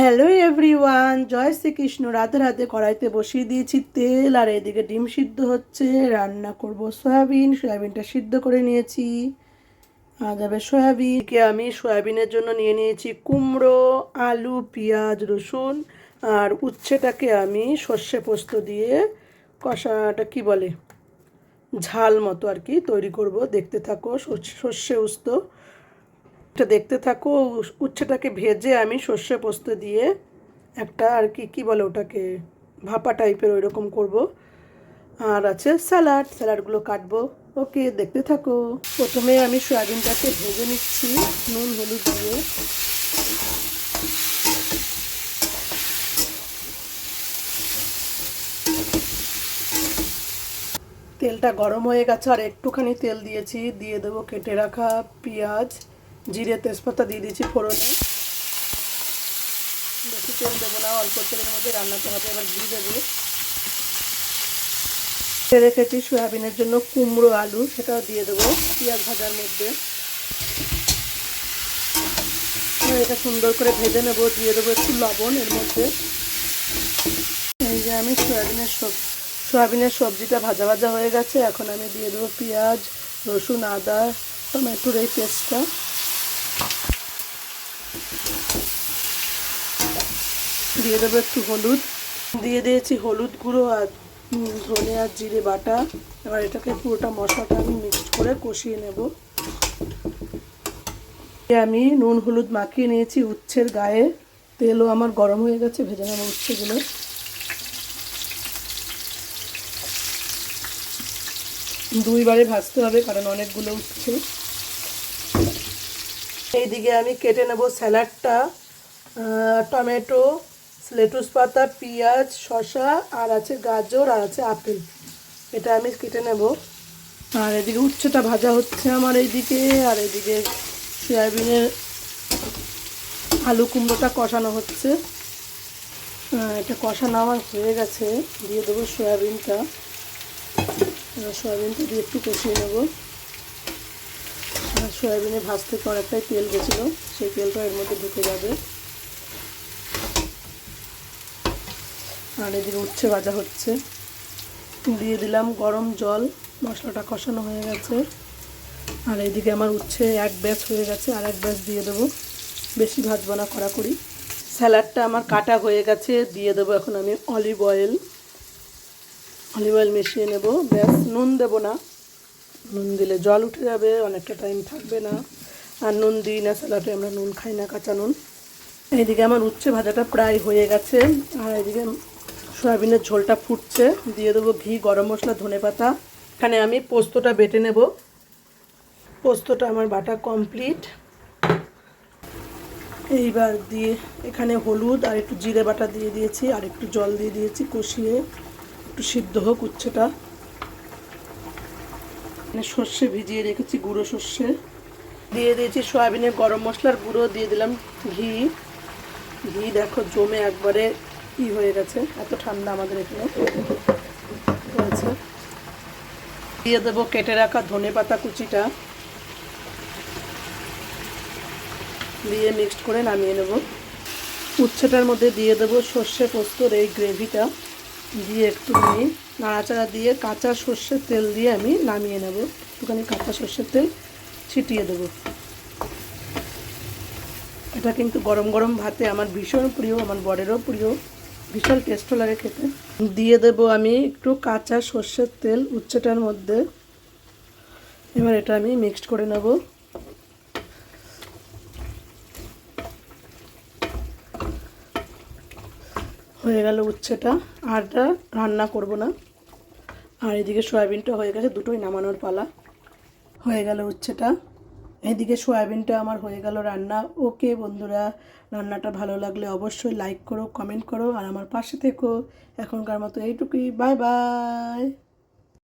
Hello everyone, জয় শ্রীকৃষ্ণ। রাতে রাতে কড়াইতে বসিয়ে দিয়েছি তেল, আর এদিকে ডিম সিদ্ধ হচ্ছে। রান্না করব সয়াবিন, সয়াবিনটা সিদ্ধ করে নিয়েছি। আর যাবে সয়াবিনকে আমি সয়াবিনের জন্য নিয়ে নিয়েছি কুমড়ো, আলু, পেঁয়াজ, রসুন, আর উচ্ছেটাকে আমি সর্ষে পোস্ত দিয়ে কষাটা কি বলে? ঝাল মতো আর কি তৈরি করব। দেখতে থাকো, সর্ষে উস্ত। এটা দেখতে থাকো উচ্ছেটাকে ভেজে আমি সর্ষে পোস্ত দিয়ে একটা আর কি কি বলে ওটাকে, ভাপা টাইপের ওই রকম করব। আর আছে স্যালাড, স্যালাডগুলো কাটবো। ওকে, দেখতে থাকো। প্রথমে আমি সয়াবিনটাকে ভেজে নিচ্ছি, নুন, হলুদ দিয়ে। তেলটা গরম হয়ে গেছে, আর একটুখানি তেল দিয়েছি। দিয়ে দেবো কেটে রাখা পেঁয়াজ। জিরে তেজপাতা দিয়ে দিয়েছি ফোড়নে। বেশি তেল দেবো না, অল্প তেলের মধ্যে রান্নাতে হবে। এবার ঘি দেবো। রেখেছি সয়াবিনের জন্য কুমড়ো আলু, সেটাও দিয়ে দেবো পেঁয়াজ ভাজার মধ্যে। এটা সুন্দর করে ভেজে নেব, দিয়ে দেবো একটু লবণ এর মধ্যে। এই যে আমি সয়াবিনের সব, সয়াবিনের সবজিটা ভাজা ভাজা হয়ে গেছে। এখন আমি দিয়ে দেবো পেঁয়াজ, রসুন, আদা, টমেটোর এই পেস্টটা দিয়ে দেবো একটু হলুদ। দিয়ে দিয়েছি হলুদ গুঁড়ো আর ধনে আর জিরে বাটা। এবার এটাকে পুরোটা মশলাটা আমি মিক্সড করে কষিয়ে নেব। আমি নুন হলুদ মাখিয়ে নিয়েছি উচ্ছের গায়ে। তেলও আমার গরম হয়ে গেছে, ভেজে নেব উচ্ছেগুলো। দুইবারে ভাজতে হবে কারণ অনেকগুলো উচ্ছে। এইদিকে আমি কেটে নেব স্যালাডটা টমেটো, লেটুস পাতা, পেঁয়াজ, শসা, আর আছে গাজর, আর আছে আপেল। এটা আমি কেটে নেব। আর এদিকে উচ্ছেটা ভাজা হচ্ছে আমার এইদিকে, আর এদিকে সয়াবিনের আলু কুমড়োটা কষানো হচ্ছে। এটা কষানো আমার হয়ে গেছে, দিয়ে দেবো সয়াবিনটা। সয়াবিনটা দিয়ে একটু কষিয়ে নেব। সয়াবিনে ভাজতে তো অনেকটাই তেল গেছিল, সেই তেলটা এর মধ্যে ঢুকে যাবে। আর এদিকে উচ্ছে ভাজা হচ্ছে। দিয়ে দিলাম গরম জল, মশলাটা কষানো হয়ে গেছে। আর এইদিকে আমার উচ্ছে এক ব্যাচ হয়ে গেছে, আর এক ব্যাচ দিয়ে দেবো। বেশি ভাজবো না, কড়াকড়ি। স্যালাডটা আমার কাটা হয়ে গেছে, দিয়ে দেবো এখন আমি অলিভ অয়েল। অলিভ অয়েল মিশিয়ে নেব। ব্যাস, নুন দেবো না। নুন দিলে জল উঠে যাবে, অনেকটা টাইম থাকবে না। আর নুন দিই না স্যালাডে আমরা নুন খাই না, কাঁচা নুন। এইদিকে আমার উচ্ছে ভাজাটা প্রায় হয়ে গেছে। আর এইদিকে সয়াবিনের ঝোলটা ফুটছে। দিয়ে দেবো ঘি, গরম মশলা, ধনে পাতা। এখানে আমি পোস্তটা বেটে নেব। পোস্তটা আমার বাটা কমপ্লিট এইবার দিয়ে এখানে হলুদ আর একটু জিরে বাটা দিয়ে দিয়েছি, আর একটু জল দিয়ে দিয়েছি কষিয়ে। একটু সিদ্ধ হোক উচ্ছেটা। এখানে সর্ষে ভিজিয়ে রেখেছি, গুঁড়ো সর্ষে। দিয়ে দিয়েছি সয়াবিনের গরম মশলার গুঁড়ো, দিয়ে দিলাম ঘি। ঘি দেখো জমে একবারে ই হয়ে গেছে, এত ঠান্ডা আমাদের এখানে দিয়ে দেবো কেটে রাখা ধনে পাতা কুচিটা। দিয়ে মিক্সড করে নামিয়ে নেব। উচ্ছেটার মধ্যে দিয়ে দেবো সর্ষে পোস্তর এই গ্রেভিটা দিয়ে একটু একটুখানি নাড়াচাড়া দিয়ে কাঁচা সর্ষের তেল দিয়ে আমি নামিয়ে নেব। একটুখানি কাঁচা সর্ষের তেল ছিটিয়ে দেবো। এটা কিন্তু গরম গরম ভাতে আমার ভীষণ প্রিয়, আমার বরেরও প্রিয় ভীষণ টেস্টও লাগে খেতে। দিয়ে দেব আমি একটু কাঁচা সর্ষের তেল উচ্ছেটার মধ্যে। এবার এটা আমি মিক্সড করে নেব। হয়ে গেল উচ্ছেটা। আরটা রান্না করব না। আর এদিকে সয়াবিনটা হয়ে গেছে, দুটোই নামানোর পালা। হয়ে গেল উচ্ছেটা। এদিকে সয়াবিনটা আমার হয়ে গেল রান্না। ওকে বন্ধুরা, রান্নাটা ভালো লাগলে অবশ্যই লাইক করো কমেন্ট করো। আর আমার পাশে থেকো। এখনকার মতো এইটুকুই। Bye bye